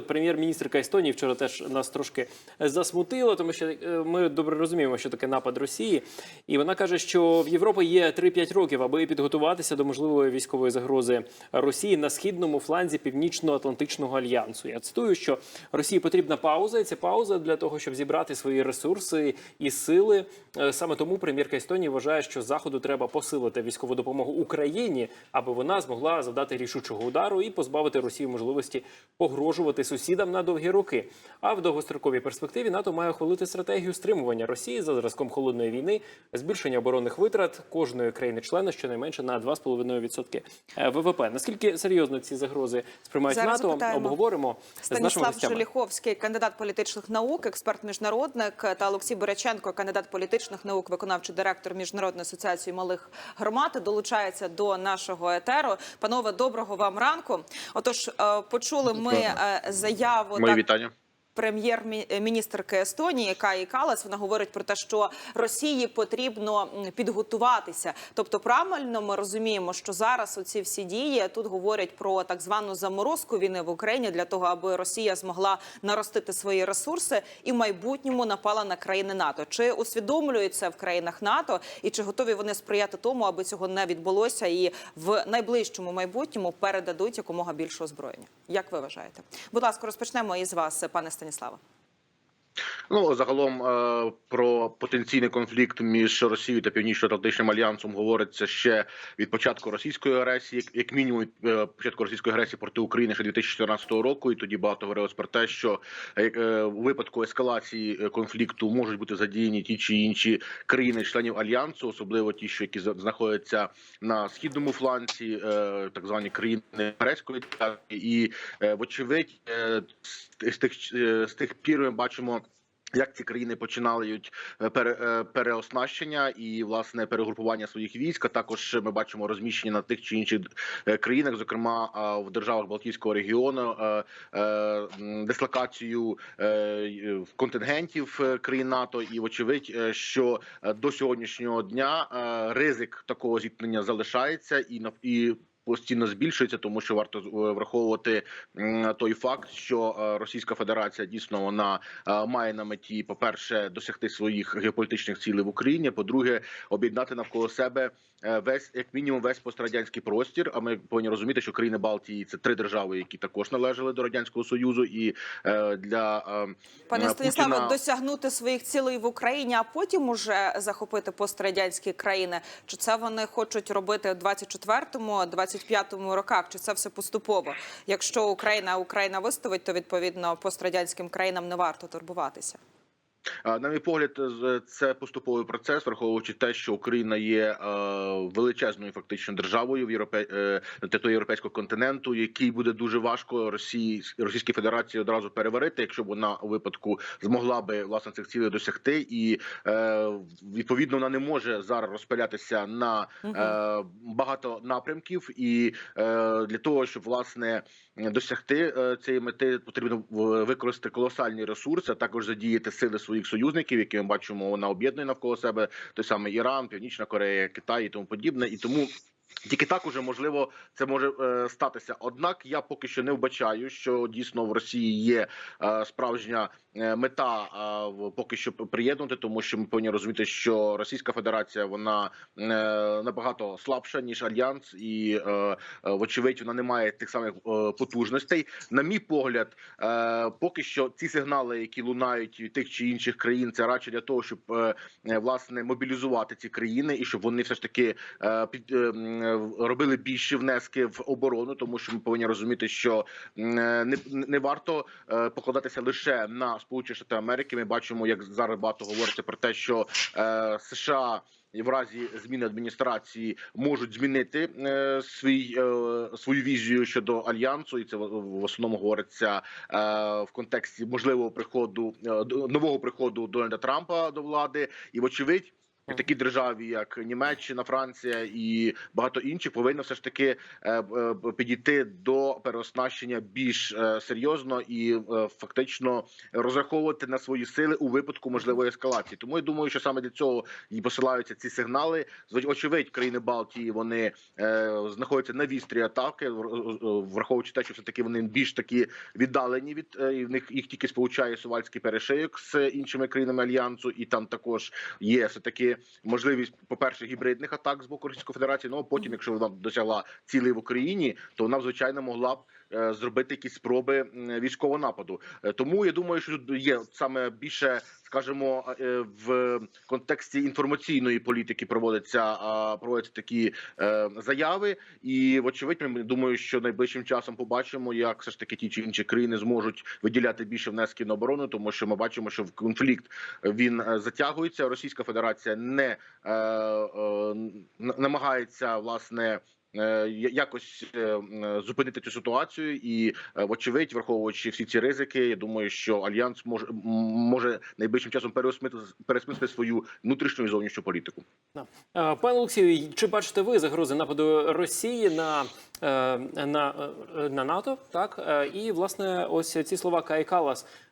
От прем'єр-міністрка Естонії вчора теж нас трошки засмутила, тому що е, ми добре розуміємо, що таке напад Росії. І вона каже, що в Європі є 3-5 років, аби підготуватися до можливої військової загрози Росії на східному фланзі Північно-Атлантичного альянсу. Я цитую, що Росії потрібна пауза, і це пауза для того, щоб зібрати свої ресурси і сили. Е, Саме тому прем'єрка Естонії вважає, що заходу треба посилити військову допомогу Україні, аби вона змогла завдати рішучого удару і позбавити Росію можливості погрожувати сусідам на довгі роки. А в довгостроковій перспективі НАТО має ухвалити стратегію стримування Росії за зразком холодної війни, збільшення оборонних витрат кожної країни-члена щонайменше на 2,5% е, ВВП. Наскільки серйозно ці загрози сприймають Зараз НАТО? запитаємо. Обговоримо Станіслав гостями. Шеліховський, кандидат політичних наук, експерт міжнародник, та Олексій Боряченко, кандидат політичних наук, виконавчий директор міжнародної асоціації малих громад, долучається до нашого етеру. Панове, доброго вам ранку. Отож, е, почули ми заяву Мої так, вітання. Прем'єр-міністрки Естонії Каї Калас. Вона говорить про те, що Росії потрібно підготуватися. Тобто, правильно ми розуміємо, що зараз оці всі дії тут говорять про так звану заморозку війни в Україні для того, аби Росія змогла наростити свої ресурси і в майбутньому напала на країни НАТО. Чи усвідомлюється в країнах НАТО і чи готові вони сприяти тому, аби цього не відбулося, і в найближчому майбутньому передадуть якомога більше озброєння? Як ви вважаєте? Будь ласка, розпочнемо із вас, пане Станіславе. Ну загалом е, про потенційний конфлікт між Росією та Північно-Атлантичним альянсом говориться ще від початку російської агресії, як, мінімум від е, початку російської агресії проти України ще 2014 року. І тоді багато говорилось про те, що е, у випадку ескалації конфлікту можуть бути задіяні ті чи інші країни-членів альянсу, особливо ті, що які знаходяться на східному фланці, так звані країни Грецької і вочевидь з тих е, з тих пір ми бачимо. Як ці країни починають е, пере, е, переоснащення і власне перегрупування своїх військ. А також ми бачимо розміщення на тих чи інших країнах, зокрема в державах Балтійського регіону, дислокацію контингентів країн НАТО. І вочевидь, що до сьогоднішнього дня ризик такого зіткнення залишається і і. Постійно збільшується, тому що варто е, враховувати той факт, що е, Російська Федерація дійсно вона е, має на меті, по перше, досягти своїх геополітичних цілей в Україні. По-друге, об'єднати навколо себе весь як мінімум весь пострадянський простір. А ми повинні розуміти, що країни Балтії це три держави, які також належали до радянського союзу, і е, для е, Пане е, Станіславе, Путіна- досягнути своїх цілей в Україні, а потім уже захопити пострадянські країни. Чи це вони хочуть робити в 24-му, 25-му роках? Чи це все поступово? Якщо Україна Україна виставить, то відповідно пострадянським країнам не варто турбуватися. А, На мій погляд, з- це поступовий процес, враховуючи те, що Україна є е, величезною фактично державою в Європе е, на території європейського континенту, який буде дуже важко Росії Російській Федерації одразу переварити, якщо б вона у випадку змогла би власне цих цілей досягти, і е, відповідно вона не може зараз розпилятися на е, багато напрямків, і е, для того, щоб власне досягти е, цієї мети, потрібно використати колосальні ресурси, а також задіяти сили своїх союзників, які ми бачимо, вона об'єднує навколо себе той самий Іран, Північна Корея, Китай і тому подібне. І тому тільки так уже можливо це може е, статися. Однак я поки що не вбачаю, що дійсно в Росії є е, справжня е, мета е, поки що приєднувати, тому що ми повинні розуміти, що Російська Федерація вона е, набагато слабша ніж альянс, і е, е, вочевидь вона не має тих самих е, потужностей. На мій погляд, е, поки що ці сигнали, які лунають від тих чи інших країн, це радше для того, щоб е, е, власне мобілізувати ці країни, і щоб вони все ж таки е, під е, робили більші внески в оборону, тому що ми повинні розуміти, що е, не, не варто е, покладатися лише на Сполучені Штати Америки. Ми бачимо, як зараз багато говориться про те, що е, США. І в разі зміни адміністрації можуть змінити е, свій е, свою візію щодо альянсу, і це в, основному говориться е, в контексті можливого приходу е, нового приходу Дональда Трампа до влади, і вочевидь. І такі державі, як Німеччина, Франція і багато інших, повинні все ж таки е, е, підійти до переоснащення більш е, серйозно і фактично розраховувати на свої сили у випадку можливої ескалації. Тому я думаю, що саме для цього і посилаються ці сигнали. Очевидь, країни Балтії вони знаходяться на вістрі атаки, вр- враховуючи те, що все таки вони більш такі віддалені від і в них їх тільки сполучає сувальський перешийок з іншими країнами альянсу, і там також є все таки можливість, по перше, гібридних атак з боку Російської Федерації. Ну а потім, якщо вона досягла цілей в Україні, то вона звичайно могла б зробити якісь спроби військового нападу. Е, Тому я думаю, що тут є саме більше, скажімо, е, в контексті інформаційної політики проводиться проводяться такі е, заяви. І вочевидь, ми думаю, що найближчим часом побачимо, як все ж таки ті чи інші країни зможуть виділяти більше внесків на оборону, тому що ми бачимо, що в конфлікт він е, затягується. Російська Федерація не е, е, намагається власне. Е, Якось е, зупинити цю ситуацію, і е, вочевидь, враховуючи всі ці ризики, я думаю, що альянс може може найближчим часом переосмислити свою внутрішню і зовнішню політику. Е, Пане Олексію, чи бачите ви загрози нападу Росії на, е, на, е, на НАТО? Так Е, і власне, ось ці слова Кай Калас е, е,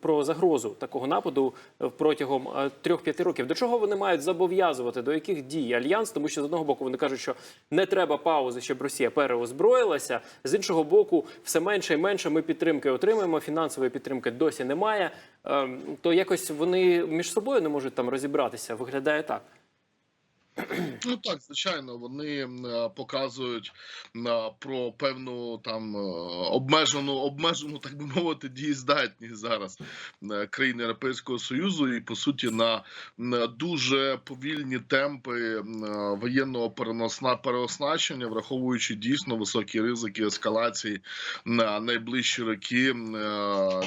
про загрозу такого нападу е, протягом е, трьох-п'яти років. До чого вони мають зобов'язувати? До яких дій альянс? Тому що з одного боку вони кажуть, що не треба паузи, щоб Росія переозброїлася. З іншого боку, все менше і менше ми підтримки отримуємо. Фінансової підтримки досі немає. Е, То якось вони між собою не можуть там розібратися. Виглядає так. Ну так, звичайно, вони е, показують е, про певну там е, обмежену, обмежену, так би мовити, дієздатність зараз е, країн Європейського Союзу, і по суті на дуже повільні темпи воєнного переносна переоснащення, враховуючи дійсно високі ризики ескалації на найближчі роки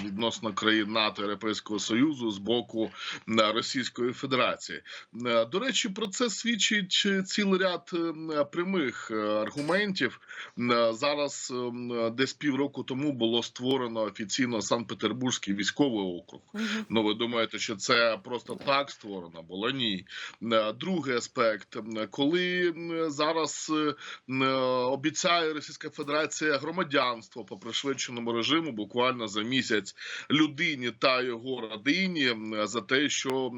відносно країн НАТО Європейського Союзу з боку Російської Федерації. До речі, про це свідчить е, цілий ряд е, прямих е, аргументів. Е, Зараз десь півроку тому було створено офіційно Санкт-Петербурзький військовий округ. Ну, ви думаєте, що це просто так створено? Було ні. Другий аспект, коли зараз обіцяє Російська Федерація громадянство по пришвидшеному режиму, буквально за місяць людині та його родині за те, що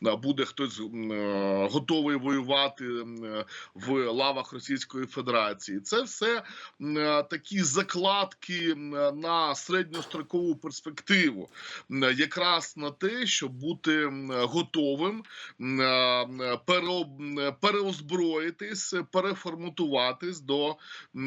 буде хтось е, готовий воювати е, в лавах Російської Федерації. Це все е, такі закладки на середньострокову перспективу, якраз на те, щоб бути готовим е, переозброїтись, переформатуватись до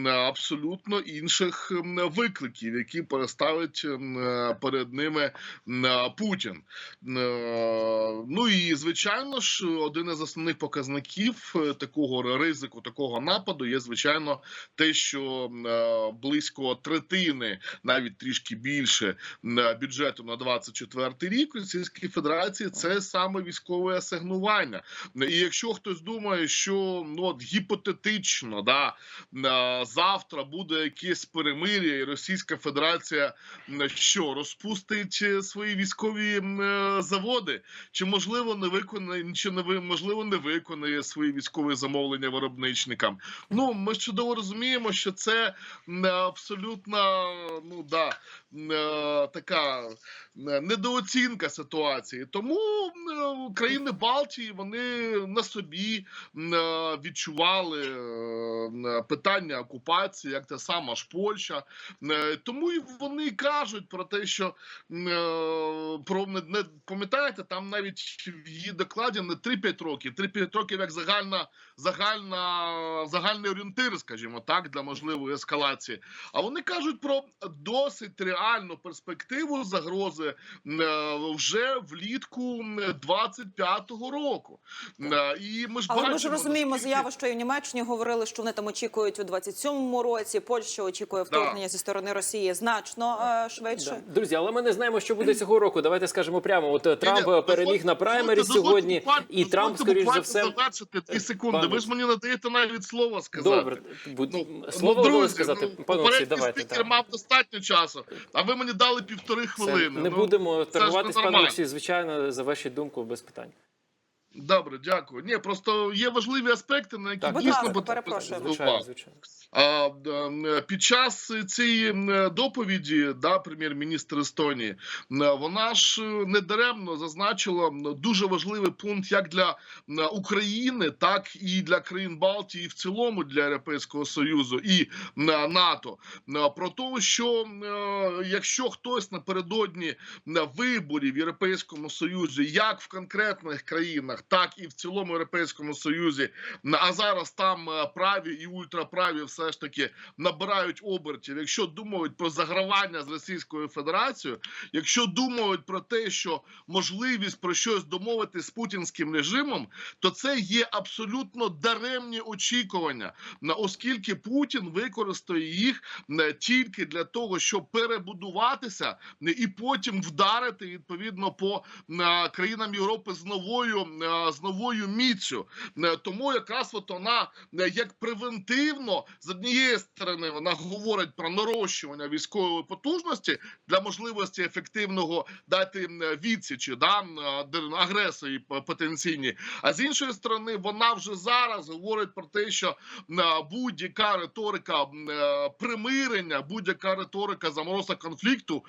абсолютно інших викликів, які переставить е, перед ними е, Путін. Е, Ну і звичайно ж, один із основних показників е, такого ризику, такого нападу є звичайно те, що е, близько третини, навіть трішки більше е, бюджету на 24 рік Російської Федерації це саме військове асигнування. І якщо хтось думає, що ну от гіпотетично, да завтра буде якесь перемир'я, і Російська Федерація що розпустить свої військові заводи, чи можливо не виконає, чи не можливо не виконає свої військові замовлення виробничникам. Ну ми чудово розуміємо, що це не абсолютно ну да така е, недооцінка ситуації. Тому е, країни Балтії вони на собі е, відчували питання окупації, як та сама ж Польща. Тому і вони кажуть про те, що про не, пам'ятаєте, там навіть в її докладі не 3-5 років, 3-5 років як загальна, загальна, загальний орієнтир, скажімо так, для можливої ескалації. А вони кажуть про досить реальну перспективу загрози е, вже влітку м, 25-го року. Е, І ми ж Але ми ж розуміємо наскільки- заяву, що і в Німеччині говорили, що вони там очікують у 27-му році. Польща очікує вторгнення зі сторони Росії значно е, швидше. Да. Друзі, але ми не знаємо, що буде цього року. Давайте скажемо прямо. От Трамп Ні-ні, е, переміг на праймері сьогодні, буквально- і Трамп, скоріш за все, завершити дві секунди. пане Ви ж мені не даєте навіть слова сказати. добре. Будь... Ну, Слово ну, друзі, сказати, ну, попередній давайте. спікер так. мав достатньо часу, а ви мені дали півтори Це хвилини. не Ну, будемо торгуватися, пане. Олексій. Звичайно, за вашу думку без питань. Добре, дякую. Ні, просто є важливі аспекти, на які Так, дійсно потрібно. А, під час цієї доповіді, да, прем'єр-міністр Естонії, м, вона ж е, недаремно зазначила дуже важливий пункт як для України, так і для країн Балтії, і в цілому для Європейського Союзу і НАТО. Про те, що е, якщо хтось напередодні виборів в Європейському Союзі, як в конкретних країнах, так і в цілому Європейському Союзі, а зараз там е, праві і ультраправі все ж таки набирають обертів. Якщо думають про загравання з Російською Федерацією, якщо думають про те, що можливість про щось домовити з путінським режимом, то це є абсолютно даремні очікування, оскільки Путін використає їх тільки для того, щоб перебудуватися і потім вдарити відповідно по країнам Європи з новою з новою міцю. Е, Тому якраз от вона е, як превентивно з однієї сторони вона говорить про нарощування військової потужності для можливості ефективного дати відсічі да агресії потенційні. А з іншої сторони, вона вже зараз говорить про те, що будь-яка риторика е, примирення, будь-яка риторика заморозка конфлікту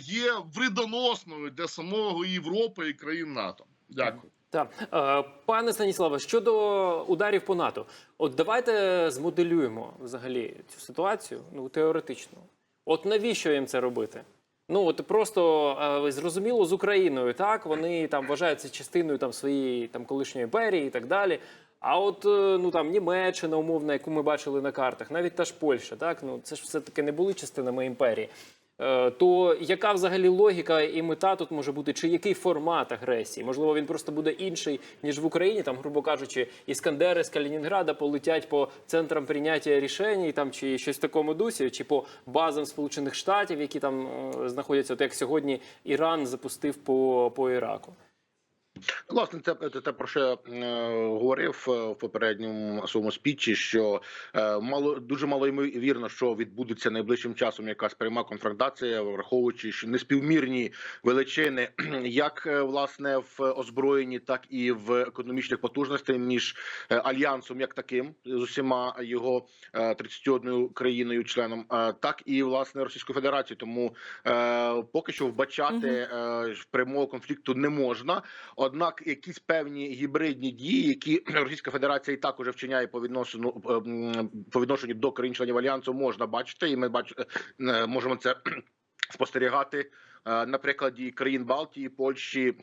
є вредоносною для самого Європи і країн НАТО. Дякую. Так, Е, пане Станіславе, щодо ударів по НАТО, от давайте змоделюємо взагалі цю ситуацію, ну теоретично. От навіщо їм це робити? Ну от просто е, зрозуміло з Україною, так вони там вважаються частиною там своєї там колишньої імперії і так далі. А от е, ну там Німеччина, умовна, яку ми бачили на картах, навіть та ж Польща, так ну це ж все таки не були частинами імперії. Е, То яка взагалі логіка і мета тут може бути? Чи який формат агресії? Можливо, він просто буде інший ніж в Україні. Там, грубо кажучи, іскандери з Калінінграда полетять по центрам прийняття рішень, там чи щось в такому дусі, чи по базам Сполучених Штатів, які там е, знаходяться, от як сьогодні Іран запустив по, по Іраку. Власне, це, це те, про що я е, говорив е, в попередньому своєму спічі, що е, мало дуже мало ймовірно, що відбудеться найближчим часом якась пряма конфронтація, враховуючи що неспівмірні величини, як е, власне в озброєнні, так і в економічних потужностей між е, альянсом, як таким, з усіма його е, 31 країною членом, е, так і власне Російською Федерацією. Тому е, поки що вбачати е, прямого конфлікту не можна. Однак якісь певні гібридні дії, які Російська Федерація і так уже вчиняє по відношенню е, по відношенню до країн-членів альянсу, можна бачити, і ми бач, е, можемо це спостерігати е, на прикладі країн Балтії, Польщі.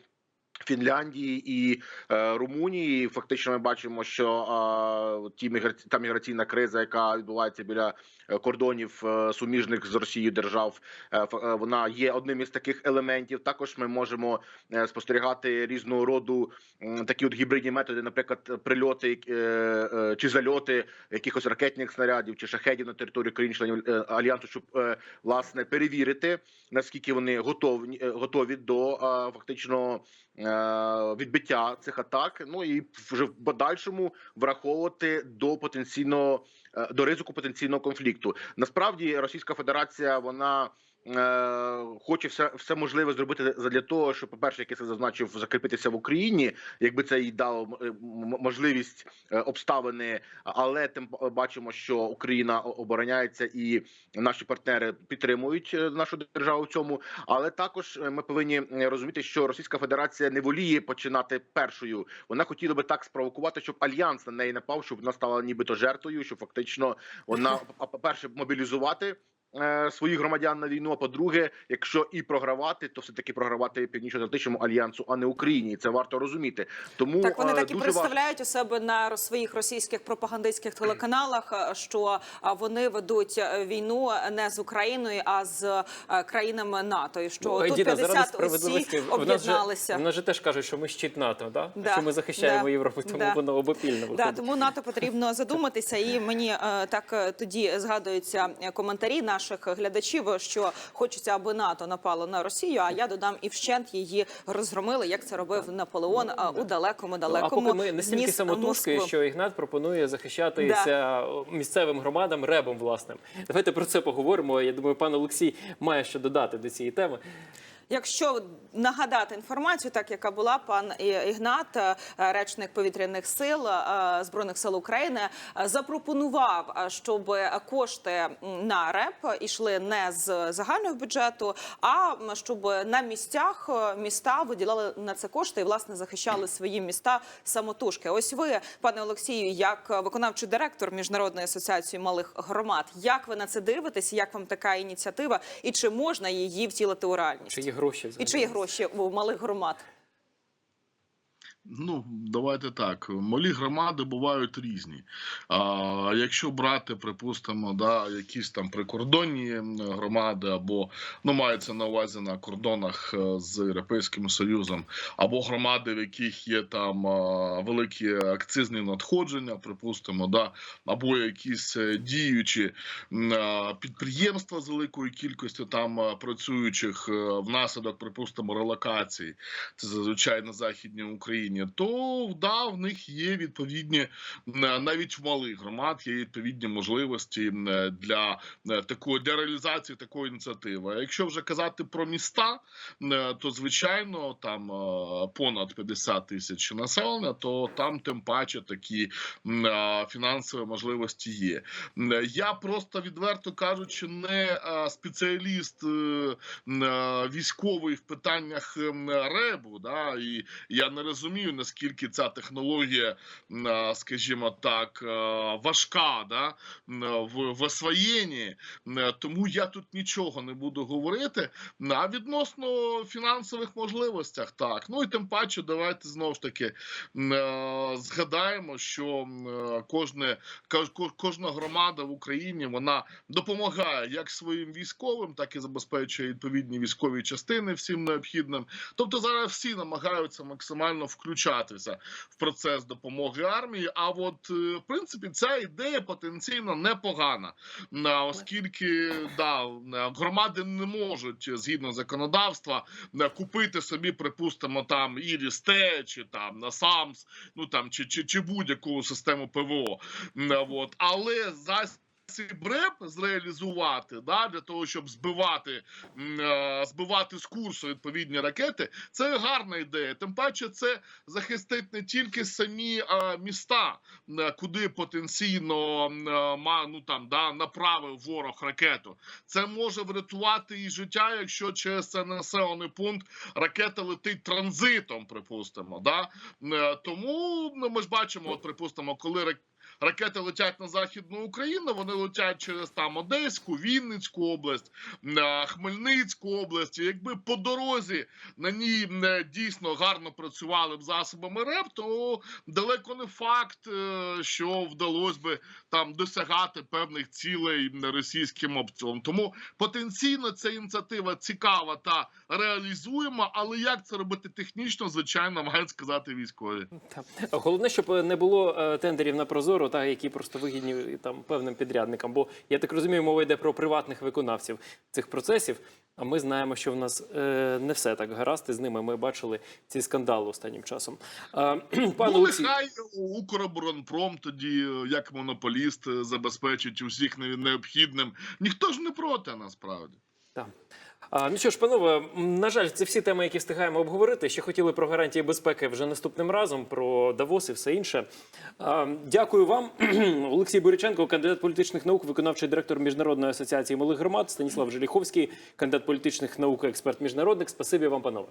Фінляндії і е, Румунії фактично ми бачимо, що е, ті міграці... та міграційна криза, яка відбувається біля е, кордонів е, суміжних з Росією держав, е, е, вона є одним із таких елементів. Також ми можемо е, спостерігати різного роду м, такі от гібридні методи, наприклад, прильоти е, е, чи зальоти якихось ракетних снарядів чи шахедів на територію країн-членів е, альянсу, щоб е, власне перевірити наскільки вони готові е, готові до е, фактично е, відбиття цих атак. Ну і вже в подальшому враховувати до потенційного е, до ризику потенційного конфлікту. Насправді Російська Федерація вона. Е, Хоче все, все можливе зробити для того, щоб, по-перше, як я це зазначив, закріпитися в Україні, якби це їй дало м- можливість е, обставини, але тим бачимо, що Україна обороняється і наші партнери підтримують е, нашу державу в цьому. Але також е, ми повинні е, розуміти, що Російська Федерація не воліє починати першою. Вона хотіла би так спровокувати, щоб альянс на неї напав, щоб вона стала нібито жертвою, щоб фактично вона по-перше мобілізувати. Е, Своїх громадян на війну. А по-друге, якщо і програвати, то все таки програвати північно-атлантичному альянсу, а не Україні. І Це варто розуміти. Тому Так вони е, так і представляють у себе на роз- своїх російських пропагандистських телеканалах, е, що вони ведуть війну не з Україною, а з країнами НАТО. І що Ну, тут Діна, 50 справедливості осіб об'єдналися. в нас же теж кажуть, що ми щит НАТО, да? Да, що ми захищаємо да, Європу, тому да. воно обопільно Да, тому НАТО потрібно задуматися, і мені так тоді згадуються коментарі наших глядачів, що хочеться, аби НАТО напало на Росію. А я додам і вщент її розгромили, як це робив Наполеон у далекому Ну, далекому а поки ми настільки стільки самотужки, що Ігнат пропонує захищатися да. місцевим громадам ребом власним. Давайте про це поговоримо. Я думаю, пан Олексій має що додати до цієї теми. Якщо нагадати інформацію, так яка була, пан Ігнат, е, речник повітряних сил е, збройних сил України, е, запропонував, щоб кошти на РЕП йшли не з загального бюджету, а щоб на місцях міста виділяли на це кошти і власне захищали свої міста самотужки. Ось ви, пане Олексію, як виконавчий директор міжнародної асоціації малих громад, як ви на це дивитесь? Як вам така ініціатива, і чи можна її втілити у реальність? Гроші взагалі? І чи є гроші у малих громад? Ну, давайте так. Малі громади бувають різні. А, якщо брати, припустимо, да, якісь там прикордонні громади, або ну мається на увазі на кордонах е, з Європейським Союзом, або громади, в яких є там великі акцизні надходження, припустимо, да, або якісь е, діючі підприємства з великою кількістю там працюючих е, внаслідок, припустимо, релокації це зазвичай на західній Україні, то да, в них є відповідні е, навіть в малих громад є відповідні можливості е, для е, такої для реалізації такої ініціативи. Якщо вже казати про міста, то звичайно там понад 50 тисяч населення, то там тим паче такі фінансові можливості є. Я просто відверто кажучи, не спеціаліст військовий в питаннях ребу, да, і я не розумію, наскільки ця технологія, е, скажімо так, е, важка да, е, в, в освоєнні, тому я тут нічого не буду говорити. А відносно фінансових можливостях, так. Ну і тим паче, давайте знову ж таки згадаємо, що кожне, кожна громада в Україні вона допомагає як своїм військовим, так і забезпечує відповідні військові частини всім необхідним. Тобто зараз всі намагаються максимально включатися в процес допомоги армії. А от е, в принципі ця ідея потенційно непогана, оскільки да, громади не можуть е, згідно законодавства е, купити собі, припустимо, там Іріс Т чи там Насамс, ну там чи, чи, чи будь-яку систему ПВО. От. Але за цей БРЕП зреалізувати да, для того, щоб збивати, е, збивати з курсу відповідні ракети, це гарна ідея. Тим паче, це захистить не тільки самі е, міста, е, куди потенційно ну, там, да, направив ворог ракету. Це може врятувати і життя, якщо через цей населений пункт ракета летить транзитом, припустимо. Да? Тому ну, ми ж бачимо, от, припустимо, коли рак- ракети летять на західну Україну, вони летять через там Одеську, Вінницьку область, е, Хмельницьку область. І Якби по дорозі на ній е, дійсно гарно працювали б засобами РЕП, то далеко не факт, е, що вдалося би там досягати певних цілей російським обстрілом. Тому потенційно ця ініціатива цікава та реалізуєма, але як це робити технічно, звичайно, мають сказати військові. Головне, щоб не було тендерів на прозоро, та які просто вигідні е, там певним підрядникам. Бо я так розумію, мова йде про приватних виконавців цих процесів. А ми знаємо, що в нас е, не все так гаразд. З ними ми бачили ці скандали останнім часом. Е, ну, Олексій, нехай Укроборонпром тоді, е, як монополіст, е, забезпечить усіх необхідним. Ніхто ж не проти насправді. Так. Ну що ж, панове, на жаль, це всі теми, які встигаємо обговорити. Ще хотіли про гарантії безпеки вже наступним разом, про Давос і все інше. Дякую вам, Олексій Буряченко, кандидат політичних наук, виконавчий директор Міжнародної асоціації малих громад, Станіслав Желіховський, кандидат політичних наук, експерт міжнародник. Спасибі вам, панове.